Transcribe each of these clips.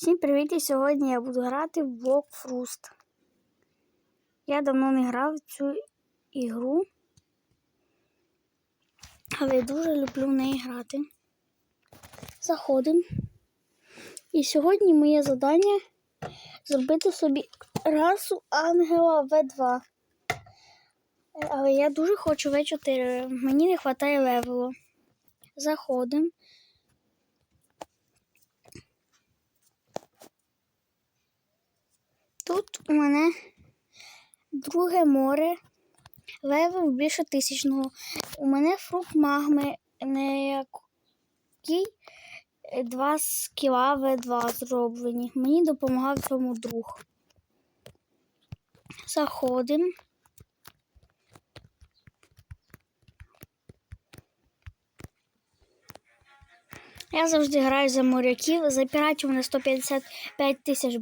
Всім привіт! І сьогодні я буду грати в Block Frost. Я давно не грав в цю ігру, але я дуже люблю в неї грати. Заходимо. І сьогодні моє завдання зробити собі расу ангела В2. Але я дуже хочу В4. Мені не вистачає левелу. Заходимо. Тут у мене друге море, левел більше тисячного. У мене фрукт магми, на який два скіла В2 зроблені. Мені допомагав цьому друг. Заходимо. Я завжди граю за моряків. За піратів у мене 155 тисяч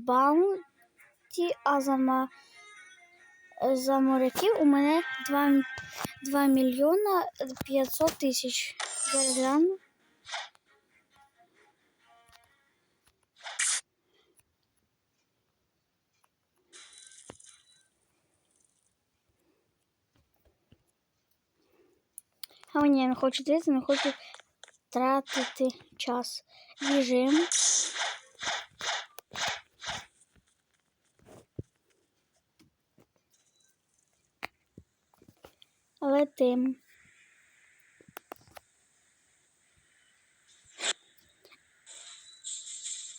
баунті, а за, за моряків у мене 2, 2 мільйона 500 тисяч. Зараз гляну. А ні, я не хочу дивитися, не хочу тратити час. Біжим. Летим.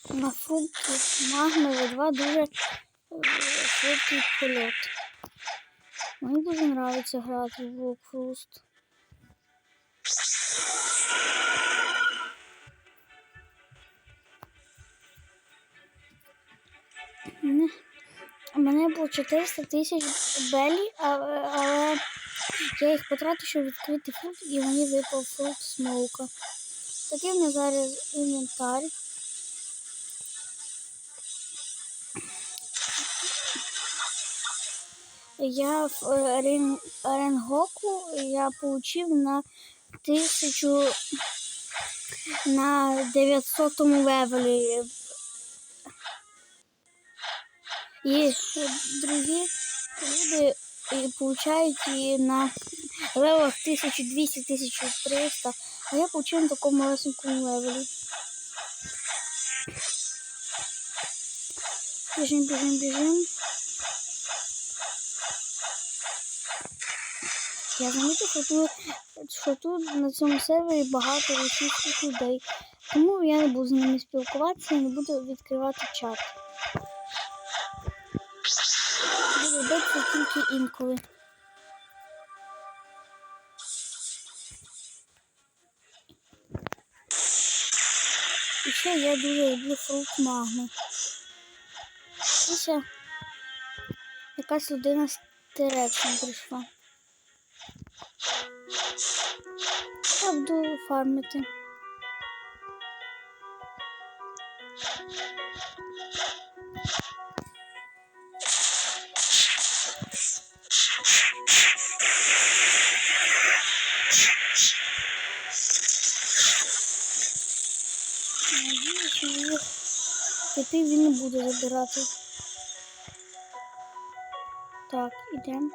На фрукті магми В2 дуже е, швидкий польот. Мені дуже подобається грати в Frost. У мене було 400 тисяч белі, але я їх потратив, щоб відкрити фрукт, і мені випав фрукт смоука. Такий в мене зараз інвентар. Я в е, Рен- Ренгоку я получив на тисячу на 900 левелі. І другі люди і получають і на левелах 1200-1300, а я получив на такому малесенькому левелі. Біжим, біжим, біжим. Я замітив, що тут, що тут на цьому сервері багато російських людей. Тому я не буду з ними спілкуватися і не буду відкривати чат. Робити це тільки інколи. І ще я дуже люблю фрукт магми. І ще якась людина з терексом прийшла. Я буду фармити. Тепер він не буде забирати. Так, ідемо.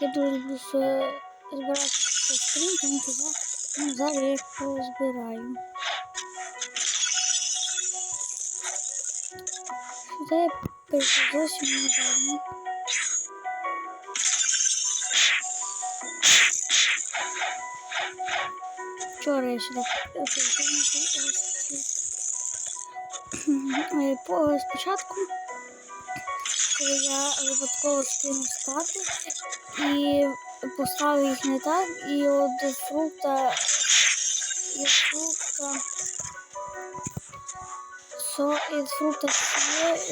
Я дуже люблю с- збирати скрін, тому що ну, зараз я їх позбираю. Сюди я прийшов зовсім недавно. Вчора я сюди на Спочатку, коли я випадково скинув стати і поставив їх не так, і от фрукта і фрукта со, і фрукта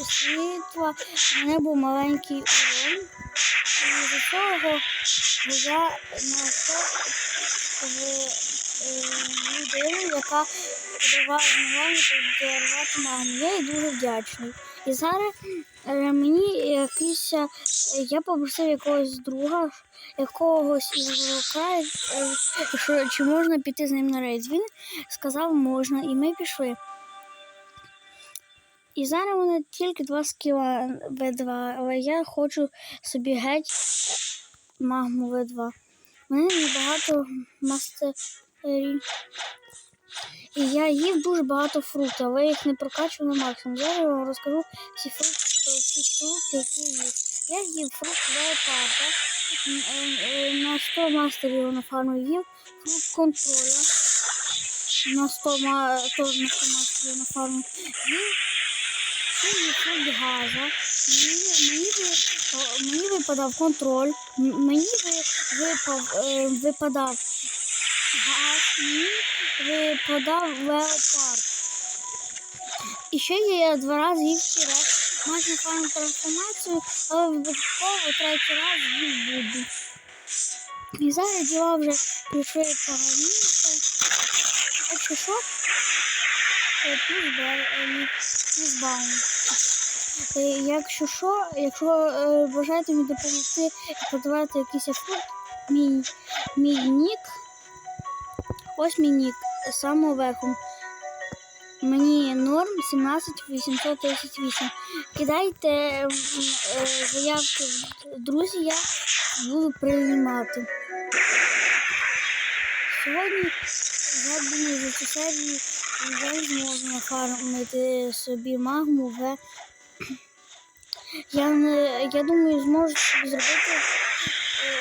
світла мене був маленький урон. І з цього я знайшов в людину, яка подавала подарувати маму. Я їй дуже вдячний. І зараз е, мені якийсь, е, я попросив якогось друга, якогось ігрока, е, що чи можна піти з ним на рейд. Він сказав, можна, і ми пішли. І зараз мене тільки два скіла В2, але я хочу собі геть магму В2. У мене небагато мастерів. І я їв дуже багато фруктів, але їх не прокачував на максимум. Зараз я вам розкажу всі фрукти, всі фрукти, які їв. Я їв фрукт леопарда, е, на 100 мастерів на фарму їв, фрукт контроля на 100, ма, теж на 100 мастерів на фарму їв. Їв фрукт газа. Мені, мені, випадав контроль, мені ви- випав, е, випадав газ, мені випадав леопард. І ще я два рази їв тірек. Майже файну трансформацію, але випадково третій раз їв буду. І зараз діла вже пішли поганіше. Якщо що, то е. Е, Якщо що, якщо е, бажаєте мені допомогти продавати якийсь фрукт, мій, мій нік, ось мій нік, з самого верху. Мені норм 17 838. Кидайте м, е, заявки в друзі, я буду приймати. Сьогодні я думаю, за цю серію я зможу нафармити собі магму в. Я, я думаю, зможу зробити е,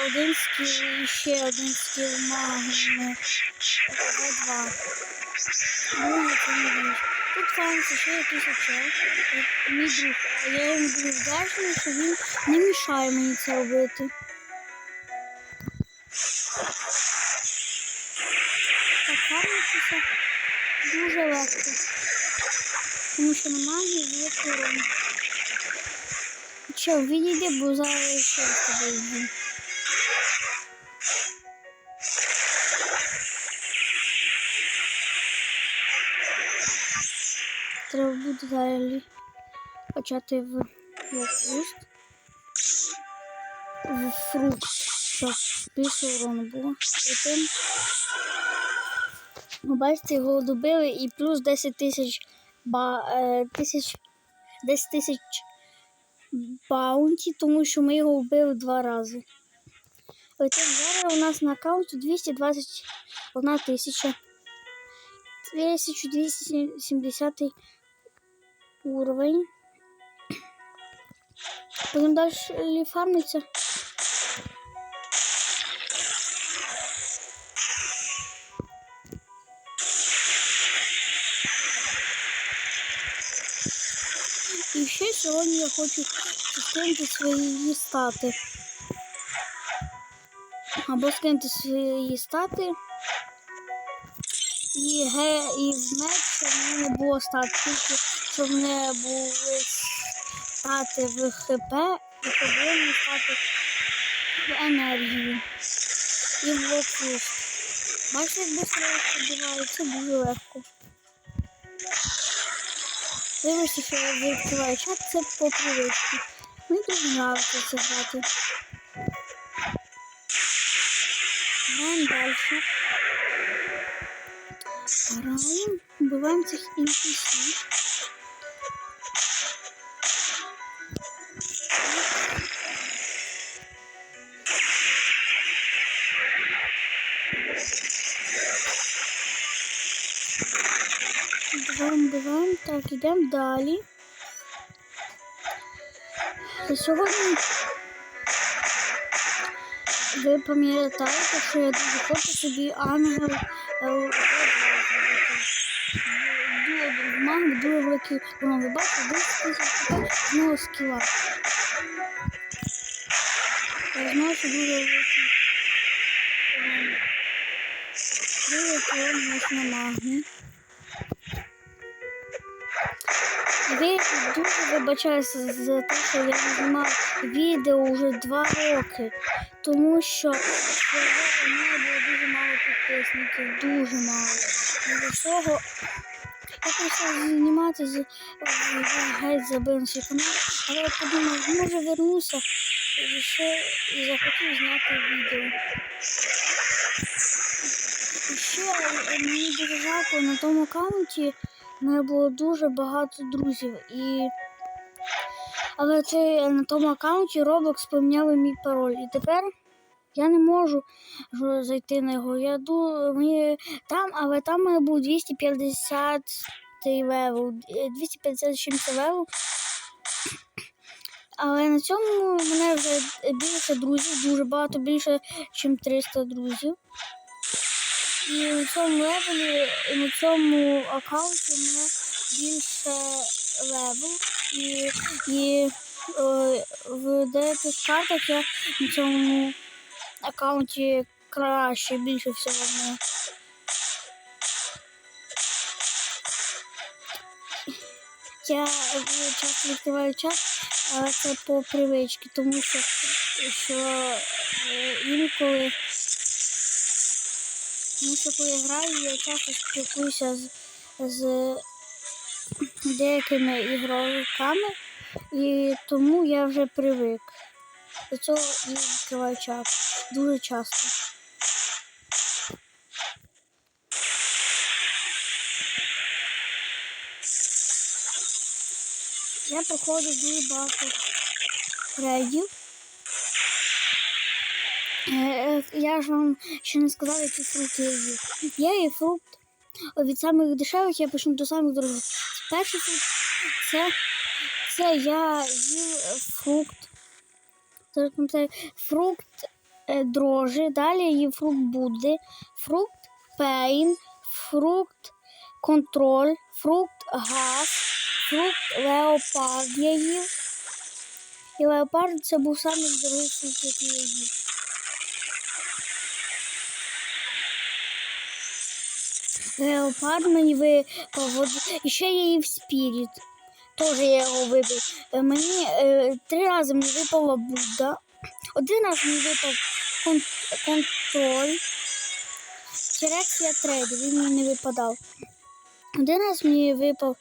один скіл і ще один скіл магми В2. Ну, це не вірю. Тут фанці ще якийсь чел. Е, Мій друг. А Я йому дуже вдячний, що він не мішає мені це робити. Так фармитися дуже легко. Тому що на є корона. Че, відійди, бо зараз ще з тобою йду. Треба буде далі почати в фрукт. В фрукт, щоб більше урону було. І ну, бачите, його добили і плюс 10 тисяч ба, е, тисяч 10 тисяч баунті, тому що ми його вбили два рази. Так зараз у нас на аккаунті 221 тисяча. 1270 уровень. Будемо далі фармитися. І ще сьогодні я хочу скинути свої стати. Або скинути свої стати. І, ге, і в меч, щоб в мене не було стати, щоб не були стати в ХП і повинні стати в енергію. І в блокпуст. Бачите, як швидко це дуже легко. Вибачте, що я відкриваю чат, це по привичці. Мені дуже нравиться це грати. Граємо далі. Граємо, вбиваємо цих NPC. Вбиваємо. Так, йдемо далі. Сьогодні ви пам'ятаєте, що я дуже хочу собі ангел е, в мамі дуже великий урон. Ви бачите, 10 тисяч одного скіла. Я знаю, що дуже великий урон. Дуже урон у нас на магні. Ви дуже вибачаюся за те, що я не знімав відео вже два роки, тому що у мене було дуже мало підписників, дуже мало. І до цього я почав зніматися, геть забив свій канал, але я подумав, може вернуся і ще і захотів зняти відео. І ще е, мені дуже жалко на тому аккаунті У мене було дуже багато друзів і. Але це на тому аккаунті Roblox поміняли мій пароль. І тепер я не можу зайти на його. Я ду... мені там, але там мене був 250 левел, е, 250 левел. Але на цьому мене вже більше друзів, дуже багато, більше, ніж 300 друзів. І на цьому левелі, на цьому аккаунті в мене більше левел. І, і е, в деяких картах я на цьому аккаунті краще, більше всього мене. Я часто відкриваю чат, але це по привичці, тому що, що е, інколи, тому що коли граю, я часто спілкуюся з, з деякими ігроками, і тому я вже привик. До цього і відкриваю чат дуже часто. Я проходив дуже багато рейдів. Е, е, Я ж вам ще не сказала, які фрукти я їв. Я їв фрукт від самих дешевих, я почну до самих дорогих. Перший фрукт це, це я їв фрукт. Зараз Фрукт е, дрожжі, далі я фрукт Будди, фрукт пейн, фрукт контроль, фрукт газ, фрукт леопард я їв. І леопард це був самий дорогий фрукт, який я їв. Леопард мені випав. І ще я їв спіріт. Теж я його вибив. Е, Мені е, три рази мені випала Будда. Один раз мені випав кон- контроль. Дирекція трейду, він мені не випадав. Один раз мені випав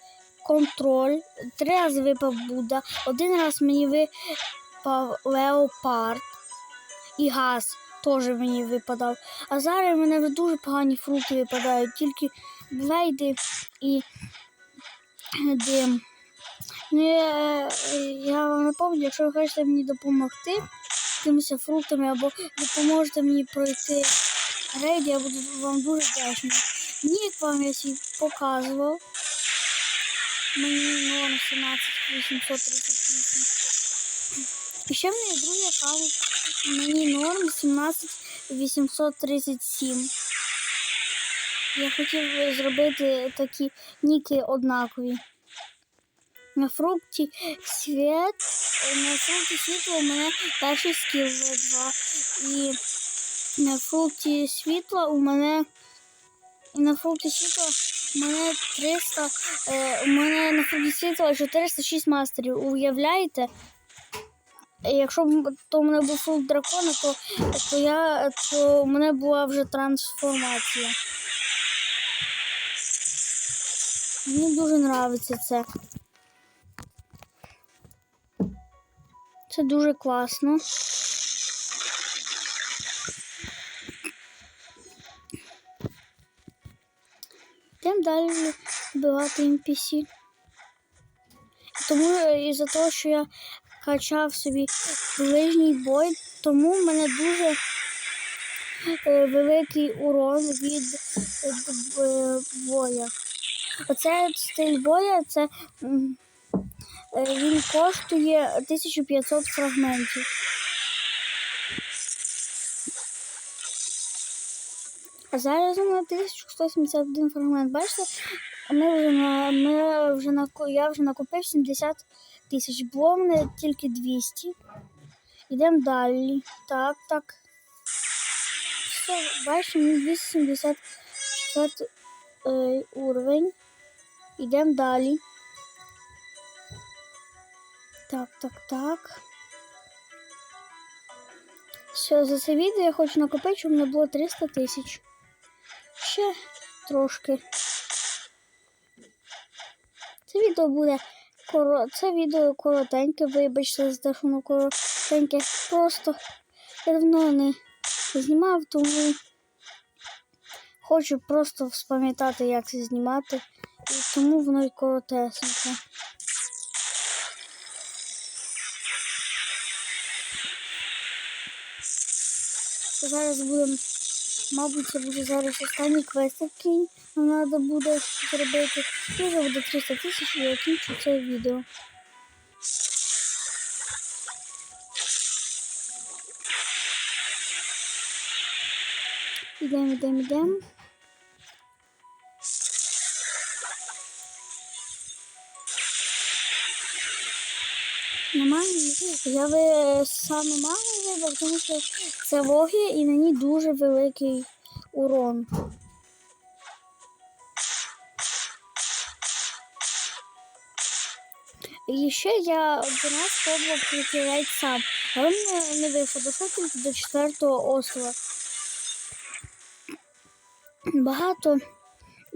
контроль, три рази випав Будда, один раз мені випав леопард і газ теж мені випадав. А зараз в мене дуже погані фрукти випадають, тільки блейди і дим. Ну, я, я вам напомню, якщо ви хочете мені допомогти якимись фруктами або допоможете мені пройти рейд, я буду вам дуже вдячний. Нік вам я свій показував. Мені номер 17 838. І ще в мене є другий аккаунт. Мені норм 17 837. Я хотів зробити такі ніки однакові. На фрукті світ, на фрукті світло у мене перший скіл V2. І на фрукті світла у мене на фрукті світла у мене 300, е, у мене на фрукті світла 406 мастерів. Уявляєте? Якщо б то у мене був фрукт дракона, то, то я то у мене була вже трансформація. Мені дуже подобається це. Це дуже класно. Йдемо далі вбивати NPC. Тому е, із-за того, що я качав собі ближній бой, тому в мене дуже е, великий урон від е, е, боя. Оце стиль боя, це він коштує 1500 фрагментів. А зараз у мене 1171 фрагмент. Бачите, ми вже на ми вже на я вже накупив 70 тисяч. Було мене тільки 200. Йдемо далі. Так, так. Все, бачите, мені 274 е, уровень. Йдемо далі. Так, так, так. Все, за це відео я хочу накопити, щоб в мене було 300 тисяч. Ще трошки. Це відео буде коро... Це відео коротеньке, вибачте, за те, що воно коротеньке. Просто я давно не знімав, тому хочу просто вспам'ятати, як це знімати. І тому воно й коротесеньке. Зараз будемо, мабуть, це буде зараз останній квест, який нам треба буде зробити. І вже буде 300 тисяч і я кінчу це відео. Ідемо, ідемо, ідемо. Нормально. Я ви саме мало вибрав, тому що це логі і мені дуже великий урон. І ще я один раз спробував прийти сам, але мене не вийшло, дійшов тільки до четвертого острова. Багато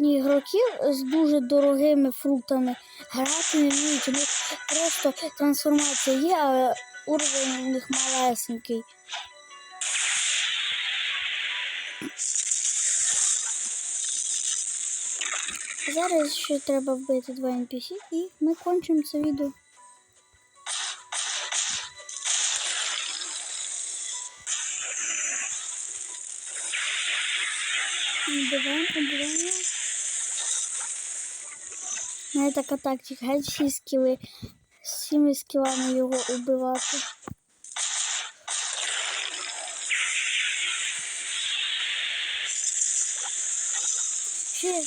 ігроків з дуже дорогими фруктами грати не вміють. У них просто трансформація є, але уровень у них малесенький. Зараз ще треба вбити два NPC і ми кончимо це відео. Убиваємо, убиваємо. У мене така тактика, геть всі скіли. З всіми скілами його убивати. Ще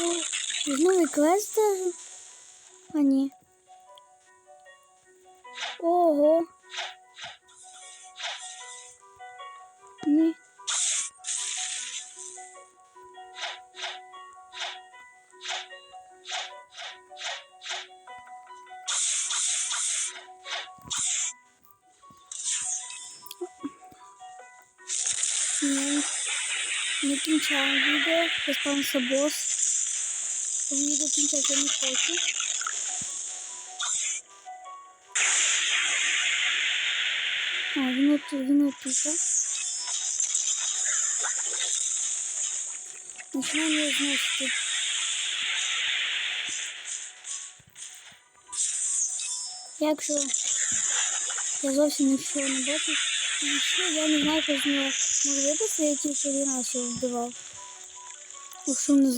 О, новий квест даже? А ні. Ого. Ні. Ні. Не кінчаємо відео, останеться бос. Відео кінчати я не хочу. А, він от, він от тут. а. Починаємо його зносити. Якщо я зовсім нічого не бачу, і ще я не знаю, що з нього може я тільки один раз його вбивав. Якщо не з,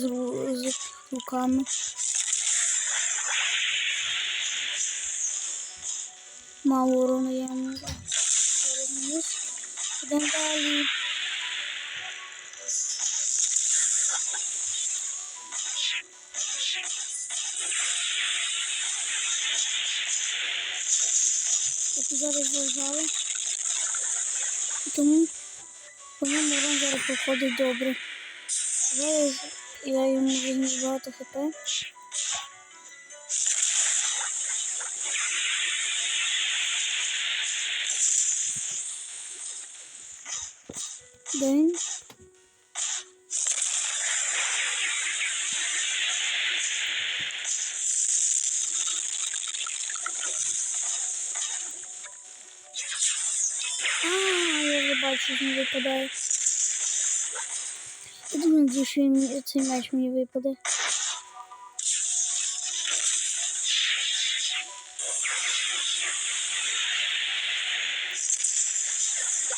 з руками. Мало урону я не. Зараз. Йдемо далі. Зараз зажали. Тому ньому проходить добре. Зараз я йому візьму багато хп. Де він? А, я вже бачу, він випадає. Думаю, що цей м'яч мені випаде.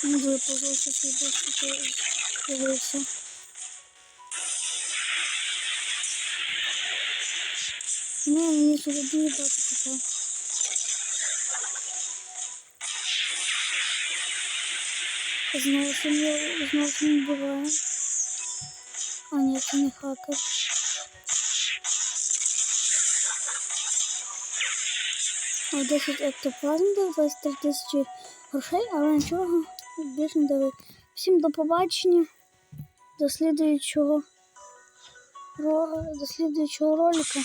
Не дуже позорся цей досить з'явився. Ні, мені сюди дуже багато попав. Знову сім'я, знову сім'я буває. А це не хакер. А 10 ектоплазм дав 23 тисячі грошей, але нічого більше не дали. Всім до побачення. До слідуючого, до слідуючого ролика.